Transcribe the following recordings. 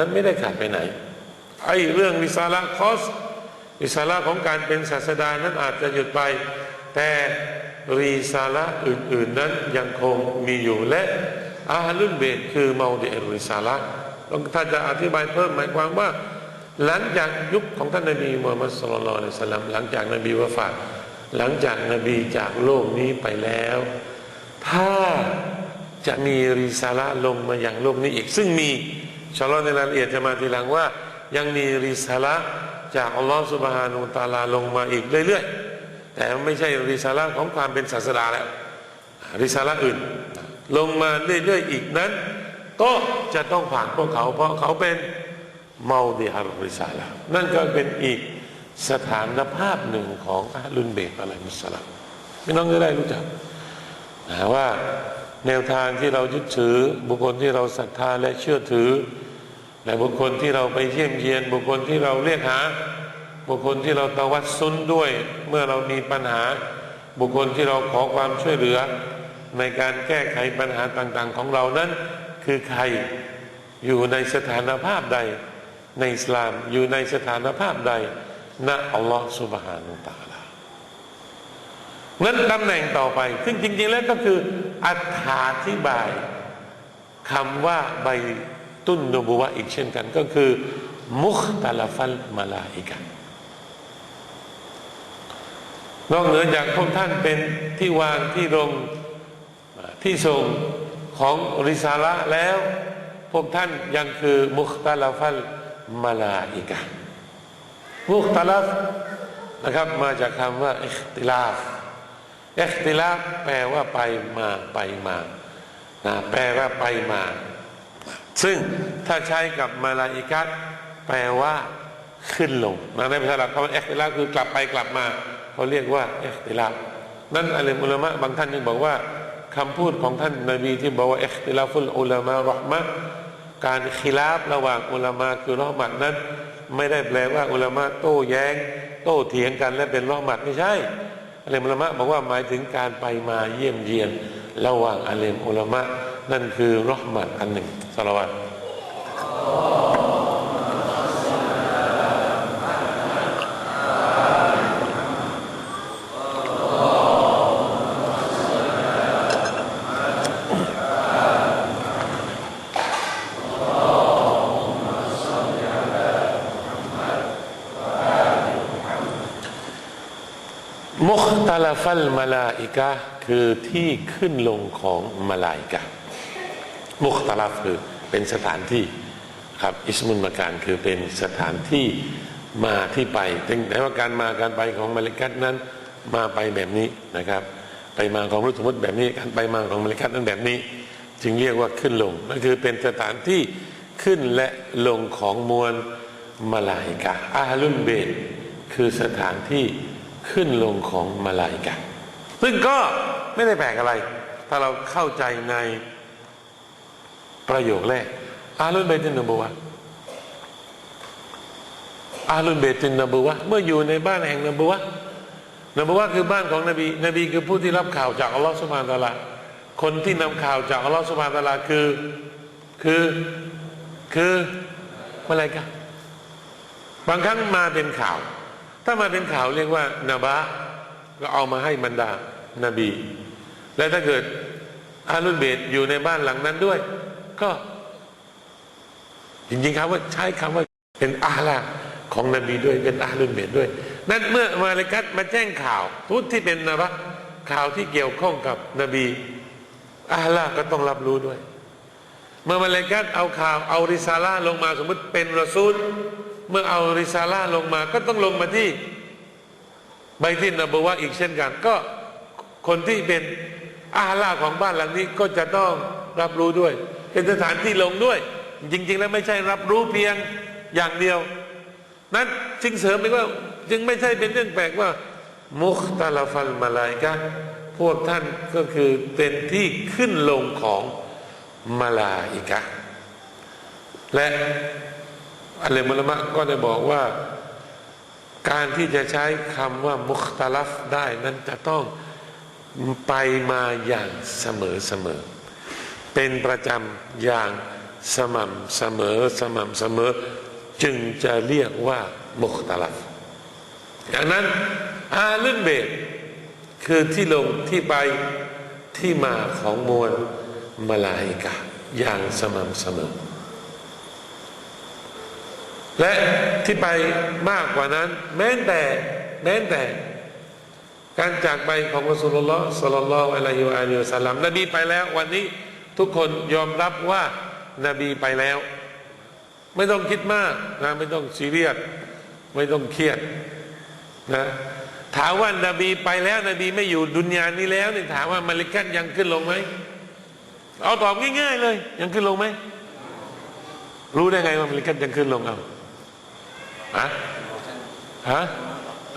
นั้นไม่ได้ขาดไปไหนไอ้เรื่องวิสาระคอสวิสาระของการเป็นศาสดานั้นอาจจะหยุดไป แต่รีสาระอื่น ๆ นั้นยังคงมีอยู่และอาลุนเบตคือเมาเดอริสาระต้องถ้าจะอธิบายเพิ่มหมายความว่า หลังจากยุคของท่านนบีมูฮัมมัดสุลลัลสลัมหลังจากนบีวะฟาดหลังจากนบีจากโลกนี้ไปแล้ว ถ้าจะมีริซาระลงมาอย่างโลกนี้อีกซึ่งมี ชาลอในรายละเอียดจะมาทีหลังว่า ยังมีริซาระจากอัลลอฮฺสุบฮานุตาลาลงมาอีกเรื่อยๆ แต่ไม่ใช่ริซาระของความเป็นศาสดาแล้ว ริซาระอื่น ลงมาเรื่อยๆอีกนั้น ก็จะต้องผ่านพวกเขา เพราะเขาเป็นเมาดิฮาริซาละนั่นก็เป็นอีกสถานภาพหนึ่งของอาลุนเบกอะลัยมุสลามพี่น้องจะได้รู้จักนะว่า แนวทางที่เรายึดถือ บุคคลที่เราศรัทธาและเชื่อถือ และบุคคลที่เราไปเยี่ยมเยียน บุคคลที่เราเรียกหา บุคคลที่เราตะวัดซุนด้วย เมื่อเรามีปัญหา บุคคลที่เราขอความช่วยเหลือ ในการแก้ไขปัญหาต่างๆ ของเรานั้นคือใครอยู่ในสถานภาพใด ในอิสลามอยู่ในสถานภาพใดณอัลลอฮฺสุบฮานุตาลานั้นตำแหน่งต่อไป ซึ่งจริงๆแล้วก็คือ อธิบายคำว่าใบตุนนบุวะอีกเช่นกัน ก็คือ มุคตาลฟัลมาลาอิกะนอกเหนือจากพวกท่านเป็นที่วางที่ลงที่ทรงของริซาละแล้ว พวกท่านยังคือมุคตาลฟัลมาลาอิกะมุคตาลฟนะครับมาจากคำว่าอิคติลาฟ เอิคติลาแปลว่าไปมาไปมานะแปลว่าไปมา ซึ่งถ้าใช้กับมาลาอิกัตแปลว่าขึ้นลงนะในภาษาอังกฤษคำว่าอิคติลาคือกลับไปกลับมาเขาเรียกว่าเอิคติลานั่นอัลลอฮฺอุลามะบางท่านยังบอกว่าคำพูดของท่านนบีที่บอกว่าเอิคติลาฟุลอุลามะรอห์มะการคิลาฟระหว่างอุลามะคือรอห์มัดนั้น ไม่ได้แปลว่าอุลามะโต้แย้ง โต้เถียงกันและเป็นรอห์มัดไม่ใช่ อัลลอฮฺอุลามะบอกว่าหมายถึงการไปมาเยี่ยมเยียน ระหว่างอัลลอฮฺอุลามะนั่นคือรอห์มัดอันหนึ่งสลาวัต มุค ตาลาฟัลมาลาอิกะคือที่ขึ้นลงของมาลาอิกะมุคตาลาฟคือเป็นสถานที่ครับอิสมุนมาการคือเป็นสถานที่มาที่ไปแต่ว่าการมาการไปของมาลิกัตนั้น มาไปแบบนี้นะครับ ไปมาของรุสมุติแบบนี้การไปมาของมาลิกัตนั้นแบบนี้ จึงเรียกว่าขึ้นลงนั่นคือเป็นสถานที่ขึ้นและลงของมวลมาลาอิกะอาลุนเบตคือสถานที่ ขึ้นลงของมาลาอิกะซึ่งก็ไม่ได้แปลกอะไร ถ้าเราเข้าใจในประโยคแรกอาลุนเบตินนบุวะอาลุนเบตินนบุวะเมื่ออยู่ในบ้านแห่งนบุวะนบุวะคือบ้านของนบี นบีคือผู้ที่รับข่าวจากอัลลอฮฺสุบานตะลาคนที่นำข่าวจากอัลลอฮฺสุบานตะลาคือคือคืออะไรกันบางครั้งมาเป็นข่าว ถ้ามาเป็นข่าวเรียกว่านาบะก็เอามาให้บรรดานาบี และถ้าเกิดอาลุนเบตอยู่ในบ้านหลังนั้นด้วย ก็ จริงๆครับว่าใช้คำว่าเป็นอาลาของนบีด้วยเป็นอาลุนเบตด้วย นั้นเมื่อมาเลกัตมาแจ้งข่าวทุกที่เป็นนะบะข่าวที่เกี่ยวข้องกับนบีอาลาก็ต้องรับรู้ด้วย เมื่อมาเลกัตเอาข่าวเอาริซาลาลงมาสมมติเป็นรอซูล เมื่อเอาริซาล่าลงมาก็ต้องลงมาที่ใบที่นบวะอีกเช่นกัน ก็คนที่เป็นอาล่าของบ้านหลังนี้ก็จะต้องรับรู้ด้วย เป็นสถานที่ลงด้วย จริง ๆ แล้วไม่ใช่รับรู้เพียงอย่างเดียว นั้นจึงเสริมไปว่าจึงไม่ใช่เป็นเรื่องแปลกว่า มุคตาลาฟัลมาลายกะพวกท่านก็คือเป็นที่ขึ้นลงของมาลาอิกะและ อัลเลมุลมะก็ได้บอกว่า การที่จะใช้คำว่ามุคตาลัฟได้นั้นจะต้องไปมาอย่างเสมอเสมอ เป็นประจำอย่างสม่ำเสมอสม่ำเสมอ จึงจะเรียกว่ามุคตลัฟอย่างนั้นอาลุนเบตคือที่ลงที่ไปที่มาของมวลมาลาอิกะอย่างสม่ำเสมอ และที่ไปมากกว่านั้น แม้แต่แม้แต่ การจากไปของรอสูลุลลอฮ์สลลลอฮุอะลัยฮิวะอาลัยฮิวสลัมนบีไปแล้ว วันนี้ทุกคนยอมรับว่านาบีไปแล้ว ไม่ต้องคิดมากนะไม่ต้องซีเรียสไม่ต้องเครียดนะถามว่านาบีไปแล้ว นบีไม่อยู่ดุนยานี้แล้วนี่ถามว่ามาลิกัตยังขึ้นลงไหมเอาตอบง่าย ๆ เลย ยังขึ้นลงไหมรู้ได้ไงว่ามาลิกัตยังขึ้นลงเอา ฮะฮะ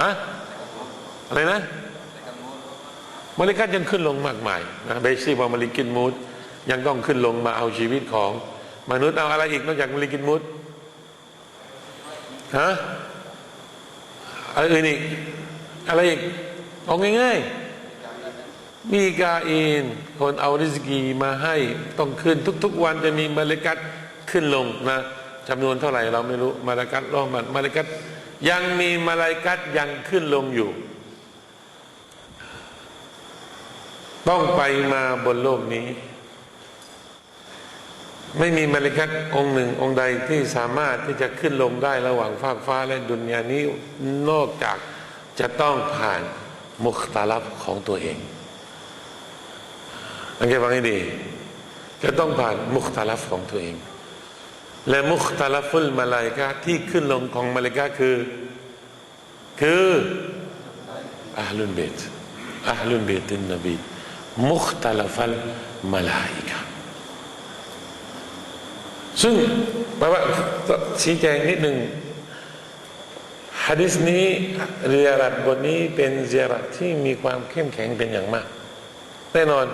ฮะอะไรนะมาลิกัตยังขึ้นลงมากมายนะเบซี่ว่ามาลิกินมูดยังต้องขึ้นลงมาเอาชีวิตของมนุษย์เอาอะไรอีกนอกจากมาลิกินมูดฮะอะไรอื่นอีกอะไรอีกเอาง่ายๆ มีกาอินคนเอาริสกีมาให้ต้องขึ้นทุก ๆ วันจะมีมาเลกัตขึ้นลงนะ จำนวนเท่าไหร่เราไม่รู้มาเลกัตรอมันมาเลกัตยังมีมาลากัตยังขึ้นลงอยู่ ต้องไปมาบนโลกนี้ ไม่มีมาลิกัตองค์หนึ่งองค์ใดที่สามารถที่จะขึ้นลงได้ระหว่างฟากฟ้าและดุนยานี้นอกจากจะต้องผ่านมุคตาลับของตัวเองอันนี้ฟังให้ดี จะต้องผ่านมุคตาลับของตัวเอง และมุคตาลฟุลมาลายกาที่ขึ้นลงของมาลายกาคือ คืออาลุนเบตอาลุนเบตินนบีมุคตาลฟัลมาลายกาซึ่งแปลว่าชี้แจงนิดหนึ่งฮะดิษนี้เรียรัดบทนี้เป็นเรียรัดที่มีความเข้มแข็งเป็นอย่างมาก แน่นอน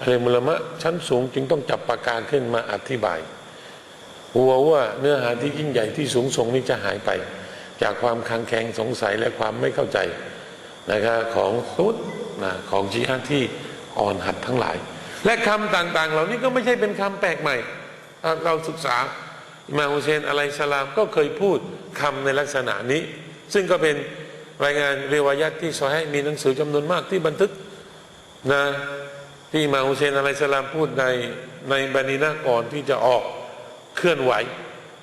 อะไรมุลมะชั้นสูงจึงต้องจับปากการขึ้นมาอธิบาย หัวว่าเนื้อหาที่ยิ่งใหญ่ที่สูงส่งนี้จะหายไป จากความคังแขงสงสัยและความไม่เข้าใจนะครับของซุดนะของจีฮัดที่อ่อนหัดทั้งหลาย และคำต่างๆ เหล่านี้ก็ไม่ใช่เป็นคำแปลกใหม่ เราศึกษาอิมามฮุเซนอะลัยสลามก็เคยพูดคำในลักษณะนี้ ซึ่งก็เป็นรายงานเรวายัตที่ซอให้มีหนังสือจำนวนมากที่บันทึกนะที่มาฮุเซนอะลัยสลามพูดในในบันีนาก่อนที่จะออก เคลื่อนไหว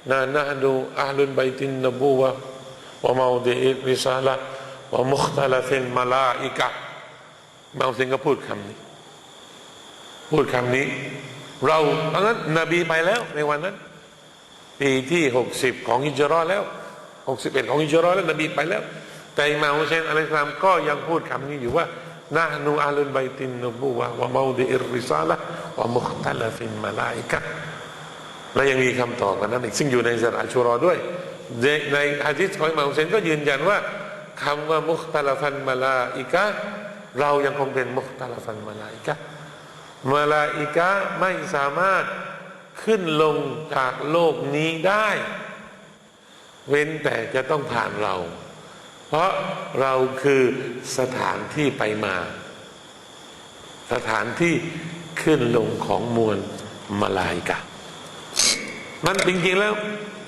นะนะดูอาลุนไบตินนบูวะวะมาอุดิอิริซาละวะมุคตาลาฟินมาลาอิกะอิมามฮุเซนก็พูดคำนี้ พูดคำนี้ เราตอนนั้นนบีไปแล้วในวันนั้น ปีที่หกสิบของฮิจรอแล้วหกสิบเอ็ดของฮิจรอแล้วนบีไปแล้ว แต่อิมาฮุเซนอะลัยฮิสลามก็ยังพูดคำนี้อยู่ว่านะนูอาลุนไบตินนบูวะวะมาอุดิอิริซาละวะมุคตาลาฟินมาลาอิกะ และยังมีคำตอบกันนั้นอีกซึ่งอยู่ในสาระอัชุรอด้วยในในฮะดิษของอิหมาฮุเซนก็ยืนยันว่าคำว่ามุคตาลฟันมาลาอิกะเรายังคงเป็นมุคตาลฟันมาลาอิกะมาลาอิกะไม่สามารถขึ้นลงจากโลกนี้ได้ เว้นแต่จะต้องผ่านเรา เพราะเราคือสถานที่ไปมา สถานที่ขึ้นลงของมวลมาลาอิกะ มันจริง ๆ แล้ว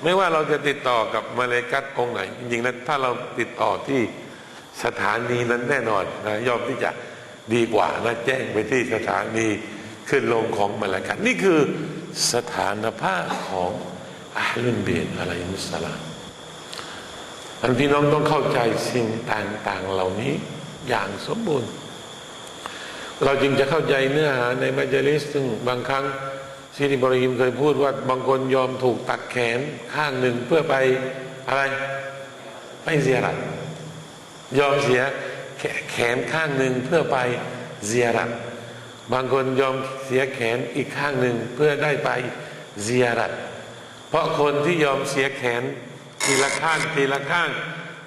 ไม่ว่าเราจะติดต่อกับมาเลกัตองไหน จริง ๆ แล้ว ถ้าเราติดต่อที่สถานีนั้นแน่นอนนะยอมที่จะดีกว่านะแจ้งไปที่สถานีขึ้นลงของมาเลกัตนี่คือสถานภาพของอาลุนเบียนอะไรมุสลามอันพี่น้องต้องเข้าใจสิ่งต่าง ๆ เหล่านี้อย่างสมบูรณ์ เราจึงจะเข้าใจเนื้อหาในมัจลิสซึ่งบางครั้ง ซีนิบริมเคยพูดว่าบางคนยอมถูกตัดแขนข้างหนึ่งเพื่อไปอะไร ไปเสียรัตยอมเสียแขนข้างหนึ่งเพื่อไปเสียรัตบางคนยอมเสียแขนอีกข้างหนึ่งเพื่อได้ไปเสียรัตเพราะคนที่ยอมเสียแขนทีละข้างทีละข้าง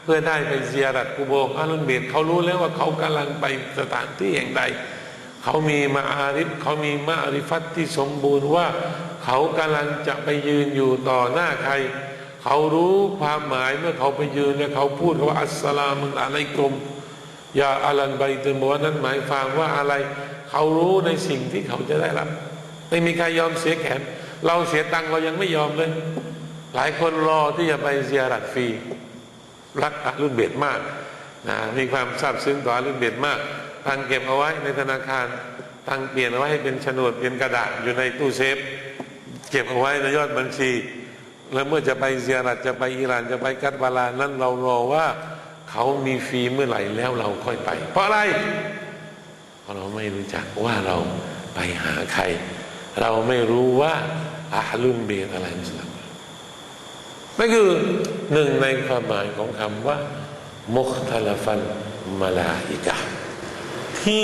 เพื่อได้ไปเสียรัตกูโบอาลุนเบีดเขารู้แล้วว่าเขากำลังไปสถานที่แห่งใด เขามีมาอาริฟเขามีมาอาริฟัตที่สมบูรณ์ว่า เขากำลังจะไปยืนอยู่ต่อหน้าใคร เขารู้ความหมายเมื่อเขาไปยืนแล้วเขาพูดว่าอัสสลามุอะลัยกุมยาอัลันไบตุนบอกว่านั้นหมายความว่าอะไร เขารู้ในสิ่งที่เขาจะได้รับ ไม่มีใครยอมเสียแขน เราเสียตังค์เรายังไม่ยอมเลย หลายคนรอที่จะไปเซียรัตฟรีรักอาลุนเบดมากนะมีความซาบซึ้งต่ออาลุนเบดมาก ตังเก็บเอาไว้ในธนาคาร ตังเปลี่ยนเอาไว้ให้เป็นโฉนดเป็นกระดาษอยู่ในตู้เซฟ เก็บเอาไว้ในยอดบัญชี แล้วเมื่อจะไปเซียรัตจะไปอิหร่านจะไปกัตบาลานั้นเรารอว่าเขามีฟรีเมื่อไหร่แล้วเราค่อยไป เพราะอะไร เพราะเราไม่รู้จักว่าเราไปหาใคร เราไม่รู้ว่าอาลุนเบตอะไรมุสลิมนั่นคือหนึ่งในความหมายของคำว่า มุคทลฟันมาลาอิกะห์ ที่